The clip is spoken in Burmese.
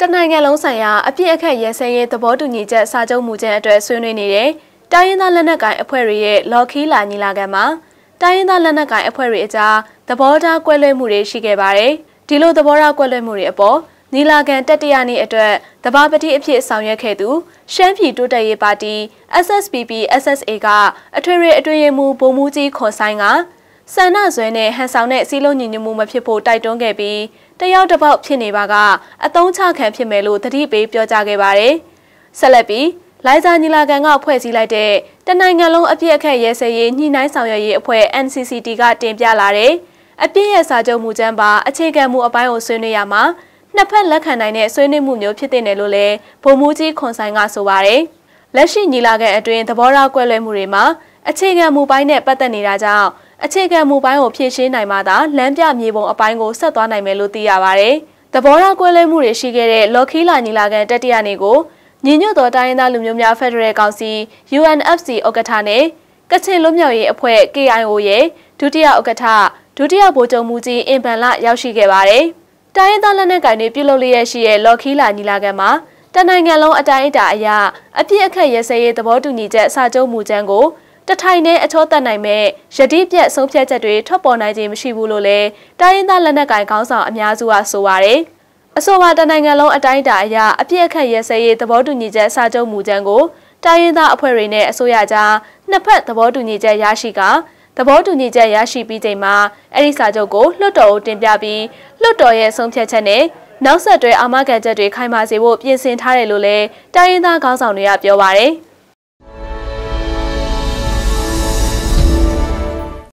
တနိုင်ငံလုံးဆိုင်ရာအပြစ်အခက်ရဲစဲရေးသဘောတူညီချက်စာချုပ်မူကြမ်းအတွက်ဆွေးနွေးနေတဲ့တိုင်းရင်းသားလက်နက်ကိုင်အဖွဲ့တွေရဲ့လော်ခီလာညီလာခံမှာတိုင်းရင်းသားလက်နက်ကိုင်အဖွဲ့တွေအကြားသဘောထားကွဲလွဲမှုတွေရှိခဲ့ပါတယ်။ဒီလိုသဘောထားကွဲလွဲမှုတွေအပေါ်ညီလာခံတတိယနေ့အတွက်တဘာပတိအဖြစ်ဆောင်ရွက်ခဲ့သူရှမ်းပြည်တိုးတက်ရေးပါတီ SSPP SSA ကအထွေထွေအတွင်းရေးမှူးဗိုလ်မှူးကြီးခွန်ဆိုင်က ဆန္ဒဆွဲနဲ့ဟန်ဆောင်တဲ့စီလုံးညီညွတ်မှုမဖြစ်ဖို့တိုက်တွန်းခဲ့ပြီးတယောက်တစ်ပေါက်ဖြစ်နေပါကအတုံးချခံဖြစ်မယ်လို့တတိပေးပြောကြားခဲ့ပါတယ်။ဆက်လက်ပြီးလိုင်ဇာညီလာခံကဖွဲ့စည်းလိုက်တဲ့တနိုင်ငံလုံးအပြည့်အခက်ရဲစဲရေးညှိနှိုင်းဆောင်ရွက်ရေးအဖွဲ့ NCCT ကတင်ပြလာတဲ့အပြည့်ရဲ့စာချုပ်မူကြမ်းပါအခြေခံမှုအပိုင်းကိုဆွေးနွေးရမှာနှစ်ဖက်လက်ခံနိုင်တဲ့ဆွေးနွေးမှုမျိုးဖြစ်တဲ့နယ်လို့လည်းဗိုလ်မှူးကြီးခွန်ဆိုင်ကဆိုပါတယ်။လက်ရှိညီလာခံအတွင်းသဘောထားကွဲလွဲမှုတွေမှာအခြေခံမူပိုင်းနဲ့ပတ်သက်နေတာကြောင့် အခြေခံမူပိုင်းကိုဖြည့်ရှင်းနိုင်မှသာလမ်းပြမြေပုံအပိုင်းကိုဆက်သွားနိုင်မယ်လို့သိရပါတယ်။သဘောထားကွဲလွဲမှုတွေရှိခဲ့တဲ့လော်ခီလာညီလာခံတတိယနေ့ကိုညီညွတ်သောတိုင်းရင်းသားလူမျိုးများဖက်ဒရယ်ကောင်စီ UNFC ဥက္ကဋ္ဌနဲ့ကချင်လွတ်မြောက်ရေးအဖွဲ့ KIO ရဲ့ဒုတိယဥက္ကဋ္ဌဒုတိယဗိုလ်ချုပ်မူကြီးအင်ပန်လရောက်ရှိခဲ့ပါတယ်။တိုင်းရင်းသားလက်နက်ကိုင်တွေပြုလုပ်လျက်ရှိတဲ့လော်ခီလာညီလာခံမှာတနိုင်ငံလုံးအတိုင်းအတာအရအပြည့်အခက်ရစရေးသဘောတူညီချက်စာချုပ်မူကြမ်းကို တထိုင်နဲ့အချောတက်နိုင်မဲ့ယတိပြက်ဆုံးဖြတ်ချက်တွေထွက်ပေါ်နိုင်ခြင်းမရှိဘူးလို့လည်းတိုင်းရင်းသားလက်နက်ကိုင်ခေါင်းဆောင်အများစုကဆိုပါတယ်။အဆိုပါတနိုင်ငံလုံးအတိုင်းအတာအရအပြည့်အခက်ရစရေးသဘောတူညီချက်စာချုပ်မူကြမ်းကိုတိုင်းရင်းသားအဖွဲ့တွေနဲ့အစိုးရကြားနှစ်ဖက်သဘောတူညီချက်ရရှိကသဘောတူညီချက်ရရှိပြီးချိန်မှာအဲ့ဒီစာချုပ်ကိုလွှတ်တော်ကိုတင်ပြပြီးလွှတ်တော်ရဲ့ဆုံးဖြတ်ချက်နဲ့နောက်ဆက်တွဲအာမခံချက်တွေခိုင်မာစေဖို့ပြင်ဆင်ထားတယ်လို့လည်းတိုင်းရင်းသားခေါင်းဆောင်တွေကပြောပါတယ်။